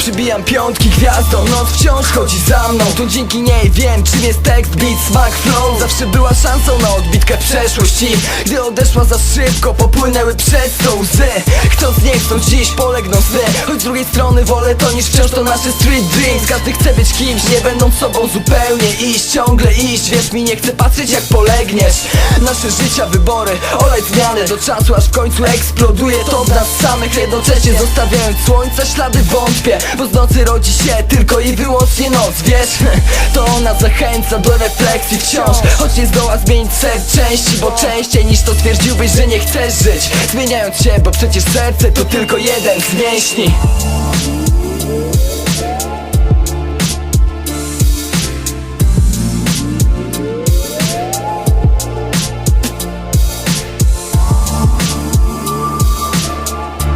Wbijam piątki gwiazdą, noc wciąż chodzi za mną. To dzięki niej wiem czym jest tekst, beat, smack, flow. Zawsze była szansą na odbitkę przeszłości. Gdy odeszła za szybko, popłynęły przez to łzy. Kto z nich stąd dziś polegną sny. Choć z drugiej strony wolę to niż wciąż to nasze street dreams Każdy chce być kimś, nie będąc sobą zupełnie Iść, ciągle iść, wierz mi nie chcę patrzeć jak polegniesz. Nasze życia, wybory, olej zmiany. Do czasu aż w końcu eksploduje to w nas samych. Jednocześnie zostawiając słońca ślady wątpię Bo z nocy rodzi się tylko i wyłącznie noc, wiesz? To ona zachęca do refleksji wciąż. Choć nie zdoła zmienić serc części Bo częściej niż to stwierdziłbyś, że nie chcesz żyć. Zmieniając się, bo przecież serce to tylko jeden z mięśni